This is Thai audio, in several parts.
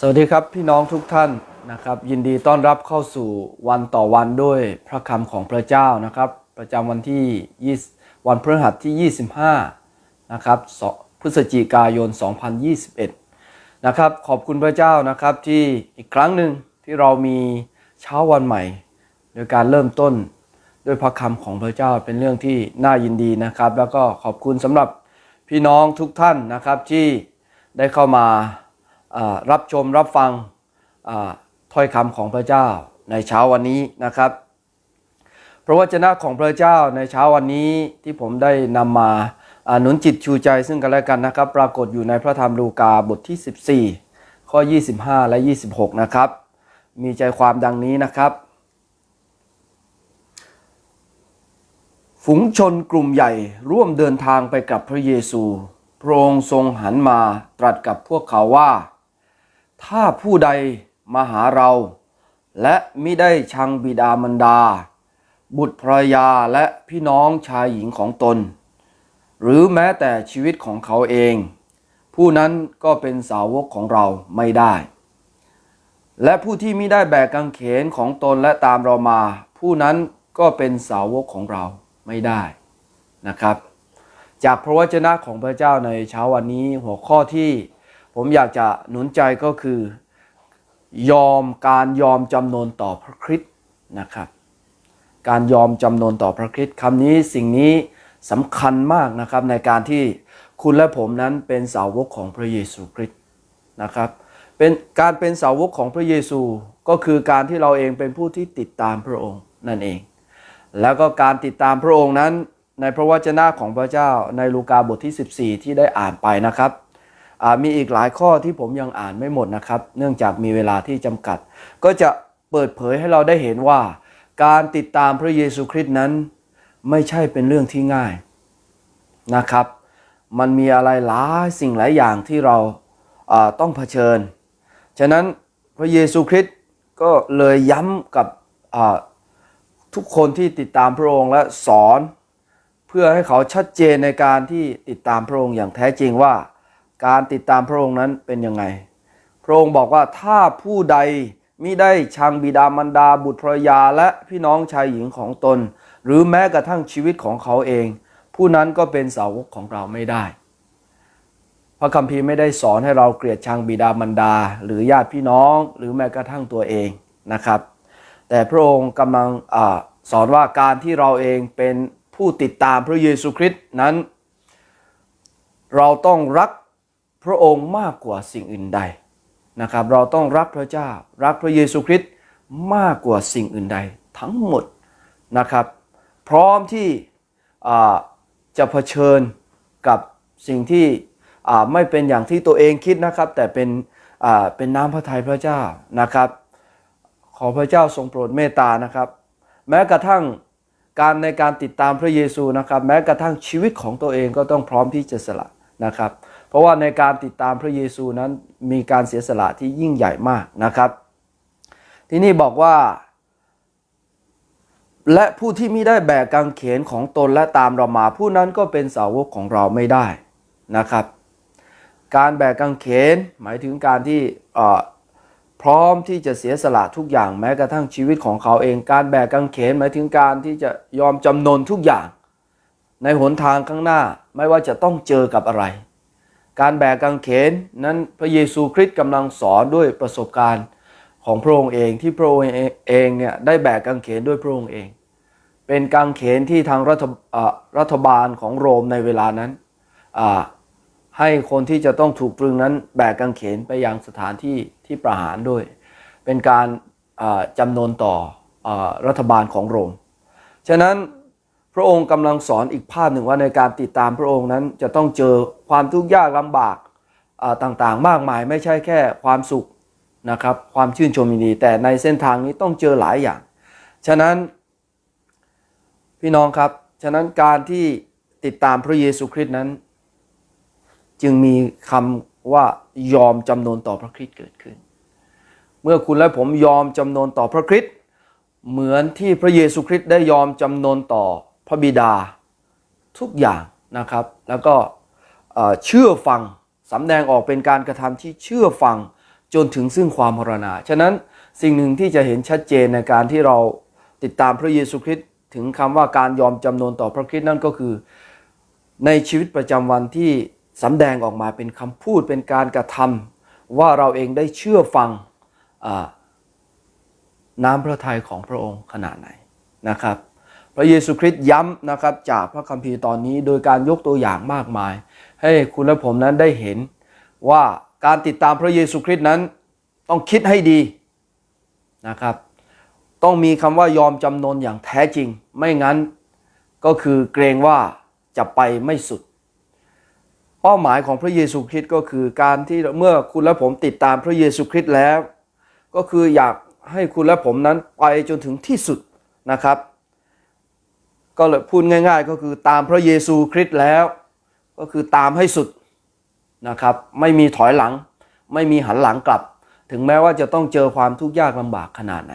สวัสดีครับพี่น้องทุกท่านนะครับ ยินดีต้อนรับเข้าสู่วันต่อวันด้วยพระคำของพระเจ้านะครับ ประจำวันที่ 20 วันพฤหัสที่ 25 นะครับพฤศจิกายน 2021 นะครับ ขอบคุณพระเจ้านะครับที่อีกครั้งหนึ่งที่เรามีเช้าวันใหม่ โดยการเริ่มต้นด้วยพระคำของพระเจ้าเป็นเรื่องที่น่ายินดีนะครับ แล้วก็ขอบคุณสำหรับพี่น้องทุกท่านนะครับที่ได้เข้ามา รับชมรับฟังถ้อยคำของพระเจ้าในเช้าวันนี้นะครับ พระวจนะของพระเจ้าในเช้าวันนี้ที่ผมได้นำมาอ่าหนุนจิตชูใจซึ่งกันและกันนะครับ ปรากฏอยู่ในพระธรรมลูกาบทที่ 14 ข้อ 25 และ 26 นะครับ มีใจความดังนี้นะครับ ฝูงชนกลุ่มใหญ่ร่วมเดินทางไปกับพระเยซู พระองค์ทรงหันมาตรัสกับพวกเขาว่า ถ้าผู้ใดมาหาเรา และมิได้ชังบิดามารดา บุตรภรรยาและพี่น้องชายหญิงของตน หรือแม้แต่ชีวิตของเขาเอง ผู้นั้นก็เป็นสาวกของเราไม่ได้ และผู้ที่มิได้แบกกางเขนของตนและตามเรามา ผู้นั้นก็เป็นสาวกของเราไม่ได้นะครับ จากพระวจนะของพระเจ้าในเช้าวันนี้หัวข้อที่ ผมอยากจะหนุนใจก็คือ ยอมการยอมจำนนต่อพระคริสต์นะครับ การยอมจำนนต่อพระคริสต์คำนี้สิ่งนี้สำคัญมากนะครับในการที่คุณและผมนั้นเป็นสาวกของพระเยซูคริสต์นะครับเป็นการเป็นสาวกของพระเยซูก็คือการที่เราเองเป็นผู้ที่ติดตามพระองค์นั่นเอง แล้วก็การติดตามพระองค์นั้นในพระวจนะของพระเจ้าในลูกาบทที่ 14 ที่ได้อ่านไปนะครับ มีอีกหลายข้อที่ผมยังอ่านไม่หมดนะครับ เนื่องจากมีเวลาที่จำกัด ก็จะเปิดเผยให้เราได้เห็นว่า การติดตามพระเยซูคริสต์นั้น ไม่ใช่เป็นเรื่องที่ง่ายนะครับ มันมีอะไรหลายสิ่งหลายอย่างที่เราต้องเผชิญ ฉะนั้นพระเยซูคริสต์ก็เลยย้ำกับทุกคนที่ติดตามพระองค์และสอน เพื่อให้เขาชัดเจนในการที่ติดตามพระองค์อย่างแท้จริงว่า การติดตามพระองค์นั้นเป็นยังไง พระองค์บอกว่าถ้าผู้ใดมิได้ชังบิดามารดาบุตรภรยาและพี่น้องชายหญิงของตน หรือแม้กระทั่งชีวิตของเขาเอง ผู้นั้นก็เป็นสาวกของเราไม่ได้ พระคัมภีร์ไม่ได้สอนให้เราเกลียดชังบิดามารดา หรือญาติพี่น้องหรือแม้กระทั่งตัวเองนะครับ แต่พระองค์กำลังอสอนว่าการที่เราเองเป็นผู้ติดตามพระเยซูคริสต์นั้น เราต้องรัก พระองค์มากกว่าสิ่งอื่นใดนะครับ เราต้องรักพระเจ้า รักพระเยซูคริสต์มากกว่าสิ่งอื่นใดทั้งหมดนะครับ พร้อมที่จะเผชิญกับสิ่งที่ไม่เป็นอย่างที่ตัวเองคิดนะครับ แต่เป็นเป็นน้ำพระทัยพระเจ้านะครับ ขอพระเจ้าทรงโปรดเมตตานะครับ แม้กระทั่งการในการติดตามพระเยซูนะครับ แม้กระทั่งชีวิตของตัวเองก็ต้องพร้อมที่จะสละนะครับ ราะว่าในการติดตามพระเยซูนั้นมีการเสียสละที่ยิ่งใหญ่มากนะครับ ที่นี่บอกว่า และผู้ที่มิได้แบกกางเขนของตนและตามเรามา ผู้นั้นก็เป็นสาวกของเราไม่ได้นะครับ การแบกกางเขนหมายถึงการที่พร้อมที่จะเสียสละทุกอย่างแม้กระทั่งชีวิตของเขาเอง การแบกกางเขนหมายถึงการที่จะยอมจำนนทุกอย่าง ในหนทางข้างหน้าไม่ว่าจะต้องเจอกับอะไร การแบกกางเขนนั้นพระเยซูคริสต์กำลังสอนด้วยประสบการณ์ของพระองค์เองที่พระองค์เองเนี่ยได้แบกกางเขนด้วยพระองค์เอง เป็นกางเขนที่ทางรัฐรัฐบาลของโรมในเวลานั้นให้คนที่จะต้องถูกตรึงนั้นแบกกางเขนไปยังสถานที่ที่ประหารด้วย เป็นการจำนวนต่ออรัฐบาลของโรม ฉะนั้น พระองค์กำลังสอนอีกภาพหนึ่งว่าในการติดตามพระองค์นั้นจะต้องเจอความทุกข์ยากลำบากต่างๆ มากมายไม่ใช่แค่ความสุขนะครับความชื่นชมยินดี แต่ในเส้นทางนี้ต้องเจอหลายอย่าง ฉะนั้นพี่น้องครับ ฉะนั้นการที่ติดตามพระเยซูคริสต์นั้น จึงมีคำว่ายอมจำนนต่อพระคริสต์เกิดขึ้น เมื่อคุณและผมยอมจำนนต่อพระคริสต์เหมือนที่พระเยซูคริสต์ได้ยอมจำนนต่อ พระบิดาทุกอย่างนะครับ แล้วก็เชื่อฟังสำแดงออกเป็นการกระทำที่เชื่อฟังจนถึงซึ่งความมรณะฉะนั้นสิ่งหนึ่งที่จะเห็นชัดเจนในการที่เราติดตามพระเยซูคริสต์ถึงคำว่าการยอมจำนนต่อพระคริสต์นั่นก็คือ ในชีวิตประจำวันที่สำแดงออกมาเป็นคำพูดเป็นการกระทำว่าเราเองได้เชื่อฟังน้ำพระทัยของพระองค์ขนาดไหนนะครับ พระเยซูคริสต์ย้ำนะครับจากพระคัมภีร์ตอนนี้โดยการยกตัวอย่างมากมาย ให้คุณและผมนั้นได้เห็นว่าการติดตามพระเยซูคริสต์นั้นต้องคิดให้ดีนะครับ ต้องมีคำว่ายอมจำนนอย่างแท้จริง ไม่งั้นก็คือเกรงว่าจะไปไม่สุด เป้าหมายของพระเยซูคริสต์ก็คือการที่เมื่อคุณและผมติดตามพระเยซูคริสต์แล้ว ก็คืออยากให้คุณและผมนั้นไปจนถึงที่สุดนะครับ ก็เลยพูดง่าย ๆ ก็คือตามพระเยซูคริสต์แล้ว ก็คือตามให้สุดนะครับ ไม่มีถอยหลัง ไม่มีหันหลังกลับ ถึงแม้ว่าจะต้องเจอความทุกข์ยากลำบากขนาดไหน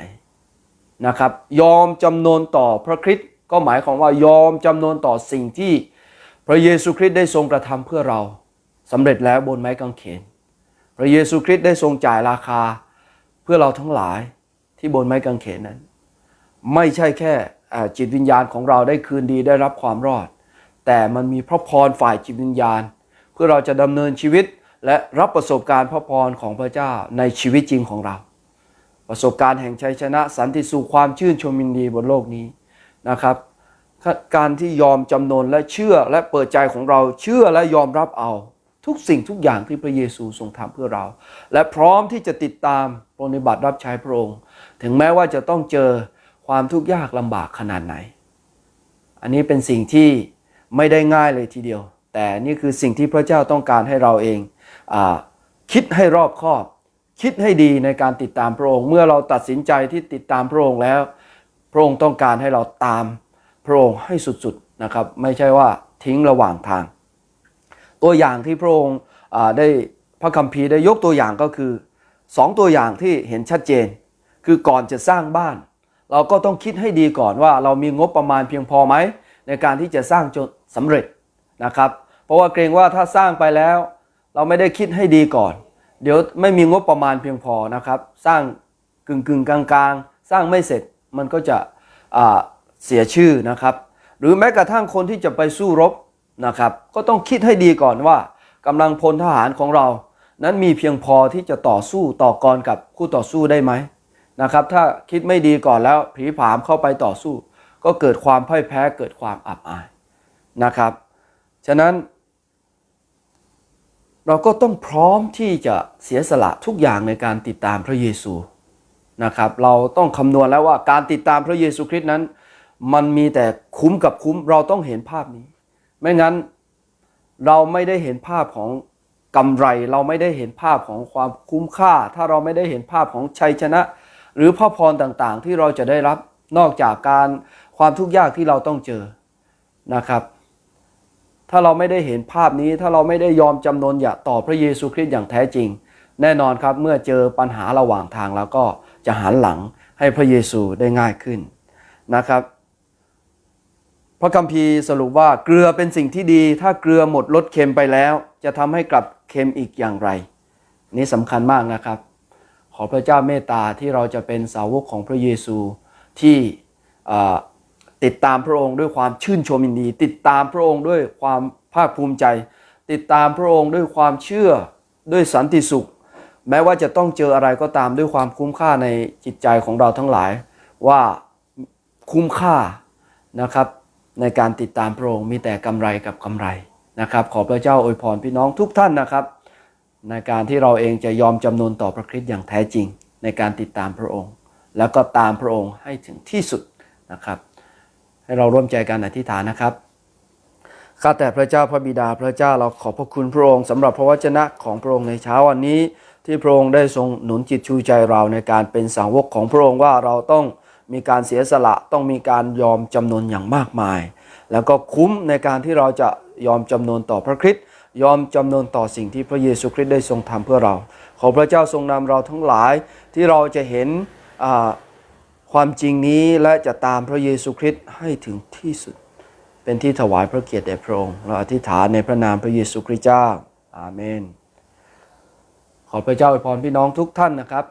นะครับ ยอมจำนนต่อพระคริสต์ก็หมายความว่ายอมจำนนต่อสิ่งที่พระเยซูคริสต์ได้ทรงกระทำเพื่อเราสำเร็จแล้วบนไม้กางเขน พระเยซูคริสต์ได้ทรงจ่ายราคาเพื่อเราทั้งหลายที่บนไม้กางเขนนั้น ไม่ใช่แค่ จิตวิญญาณของเราได้คืนดีได้รับความรอด แต่มันมีพระพรฝ่ายจิตวิญญาณ เพื่อเราจะดำเนินชีวิตและรับประสบการณ์พระพรของพระเจ้าในชีวิตจริงของเรา ประสบการณ์แห่งชัยชนะสันติสุขความชื่นชมยินดีบนโลกนี้นะครับ การที่ยอมจำนนและเชื่อและเปิดใจของเราเชื่อและยอมรับเอาทุกสิ่งทุกอย่างที่พระเยซูทรงทำเพื่อเรา และพร้อมที่จะติดตามปฏิบัติรับใช้พระองค์ ถึงแม้ว่าจะต้องเจอ ความทุกข์ยากลำบากขนาดไหน อันนี้เป็นสิ่งที่ไม่ได้ง่ายเลยทีเดียว แต่นี่คือสิ่งที่พระเจ้าต้องการให้เราเองอคิดให้รอบคอบ คิดให้ดีในการติดตามพระองค์ เมื่อเราตัดสินใจที่ติดตามพระองค์แล้ว พระองค์ต้องการให้เราตามพระองค์ให้สุดๆนะครับ ไม่ใช่ว่าทิ้งระหว่างทาง ตัวอย่างที่พระองค์ได้พระคัมภีร์ได้ยกตัวอย่างก็คือสองตัวอย่างที่เห็นชัดเจน คือก่อนจะสร้างบ้าน เราก็ต้องคิดให้ดีก่อนว่าเรามีงบประมาณเพียงพอไหม ในการที่จะสร้างจนสำเร็จนะครับ เพราะว่าเกรงว่าถ้าสร้างไปแล้ว เราไม่ได้คิดให้ดีก่อน เดี๋ยวไม่มีงบประมาณเพียงพอนะครับ สร้างกึ่งกึ่งๆกลางๆสร้างไม่เสร็จมันก็จะเสียชื่อนะครับ หรือแม้กระทั่งคนที่จะไปสู้รบนะครับ ก็ต้องคิดให้ดีก่อนว่ากำลังพลทหารของเรา นั้นมีเพียงพอที่จะต่อสู้ต่อกรกับคู่ต่อสู้ได้ไหม นะครับ ถ้าคิดไม่ดีก่อนแล้วผีผามเข้าไปต่อสู้ ก็เกิดความพ่ายแพ้เกิดความอับอายนะครับ ฉะนั้น เราก็ต้องพร้อมที่จะเสียสละทุกอย่างในการติดตามพระเยซูนะครับ เราต้องคำนวณแล้วว่าการติดตามพระเยซูคริสต์นั้น มันมีแต่คุ้มกับคุ้มเราต้องเห็นภาพนี้ ไม่งั้นเราไม่ได้เห็นภาพของกำไร เราไม่ได้เห็นภาพของความคุ้มค่า ถ้าเราไม่ได้เห็นภาพของชัยชนะ หรือพระพรต่างๆ ที่เราจะได้รับนอกจากการความทุกข์ยากที่เราต้องเจอนะครับ ถ้าเราไม่ได้เห็นภาพนี้ถ้าเราไม่ได้ยอมจำนนอย่าต่อพระเยซูคริสต์อย่างแท้จริง แน่นอนครับเมื่อเจอปัญหาระหว่างทางแล้วก็จะหันหลังให้พระเยซูได้ง่ายขึ้นนะครับพระคัมภีร์สรุปว่าเกลือเป็นสิ่งที่ดี ถ้าเกลือหมดรสเค็มไปแล้ว จะทำให้กลับเค็มอีกอย่างไร นี่สำคัญมากนะครับ อพระเจ้าเมตตาที่เราจะเป็นสาวกของพระเยซูที่ติดตามพระองค์ด้วยความชื่นชมยินดี ติดตามพระองค์ด้วยความภาคภูมิใจ ติดตามพระองค์ด้วยความเชื่อด้วยสันติสุข แม้ว่าจะต้องเจออะไรก็ตามด้วยความคุ้มค่าในจิตใจของเราทั้งหลาย ว่าคุ้มค่านะครับในการติดตามพระองค์มีแต่กำไรกับกำไรนะครับ ขอพระเจ้าอวยพรพี่น้องทุกท่านนะครับ ในการที่เราเองจะยอมจำนนต่อพระคริสต์อย่างแท้จริงในการติดตามพระองค์ แล้วก็ตามพระองค์ให้ถึงที่สุดนะครับ ให้เราร่วมใจกันอธิษฐานนะครับข้าแต่พระเจ้าพระบิดาพระเจ้าเราขอบพระคุณพระองค์สำหรับพระวจนะของพระองค์ในเช้าวันนี้ ที่พระองค์ได้ทรงหนุนจิตชูใจเราในการเป็นสาวกของพระองค์ว่าเราต้องมีการเสียสละต้องมีการยอมจำนนอย่างมากมาย แล้วก็คุ้มในการที่เราจะยอมจำนนต่อพระคริสต์ ยอมจำนนต่อสิ่งที่พระเยซูคริสต์ได้ทรงทำเพื่อเรา ขอพระเจ้าทรงนำเราทั้งหลายที่เราจะเห็นความจริงนี้และจะตามพระเยซูคริสต์ให้ถึงที่สุด เป็นที่ถวายพระเกียรติแด่พระองค์เราอธิษฐานในพระนามพระเยซูคริสต์เจ้าอาเมน ขอพระเจ้าอวยพรพี่น้องทุกท่านนะครับ